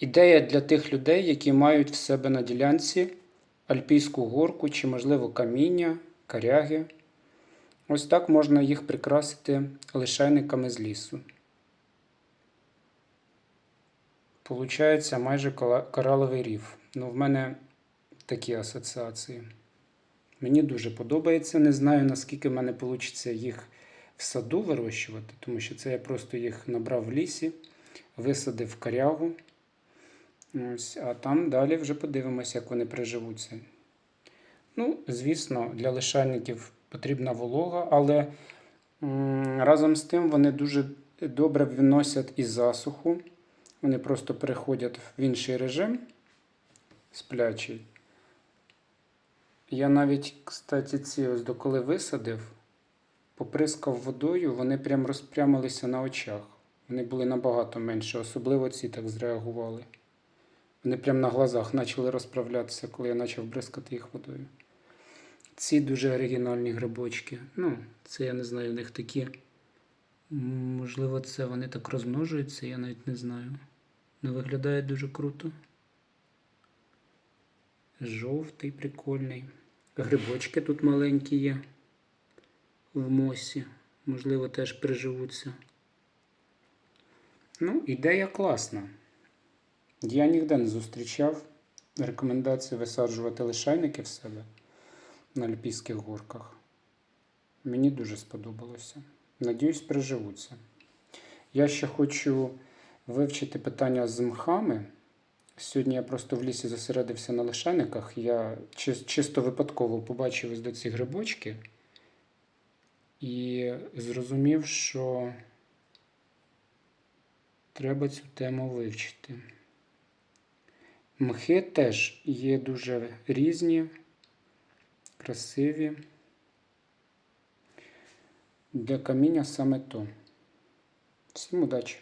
Ідея для тих людей, які мають в себе на ділянці альпійську горку чи, можливо, каміння, коряги. Ось так можна їх прикрасити лишайниками з лісу. Получається майже кораловий ріф. Ну, в мене такі асоціації. Мені дуже подобається. Не знаю, наскільки в мене вийде їх в саду вирощувати, тому що це я просто їх набрав в лісі, висадив в корягу. Ось, а там далі вже подивимося, як вони приживуться. Ну, звісно, для лишайників потрібна волога, але разом з тим вони дуже добре виносять і засуху. Вони просто переходять в інший режим сплячий. Я навіть, кстати, ці ось доколи висадив, поприскав водою, вони прям розпрямилися на очах. Вони були набагато менше, особливо ці так зреагували. Вони прям на глазах почали розправлятися, коли я почав бризкати їх водою. Ці дуже оригінальні грибочки. Ну, це я не знаю, в них такі. Можливо, це вони так розмножуються, я навіть не знаю. Не виглядає дуже круто. Жовтий, прикольний. Грибочки тут маленькі є в мосі. Можливо, теж приживуться. Ну, ідея класна. Я ніде не зустрічав рекомендації висаджувати лишайники в себе на Альпійських горках. Мені дуже сподобалося. Надіюсь, приживуться. Я ще хочу вивчити питання з мхами. Сьогодні я просто в лісі зосередився на лишайниках. Я чисто випадково побачив ось до ці грибочки і зрозумів, що треба цю тему вивчити. Мхи теж є дуже різні, красиві. Для каміння саме то. Всім удачі!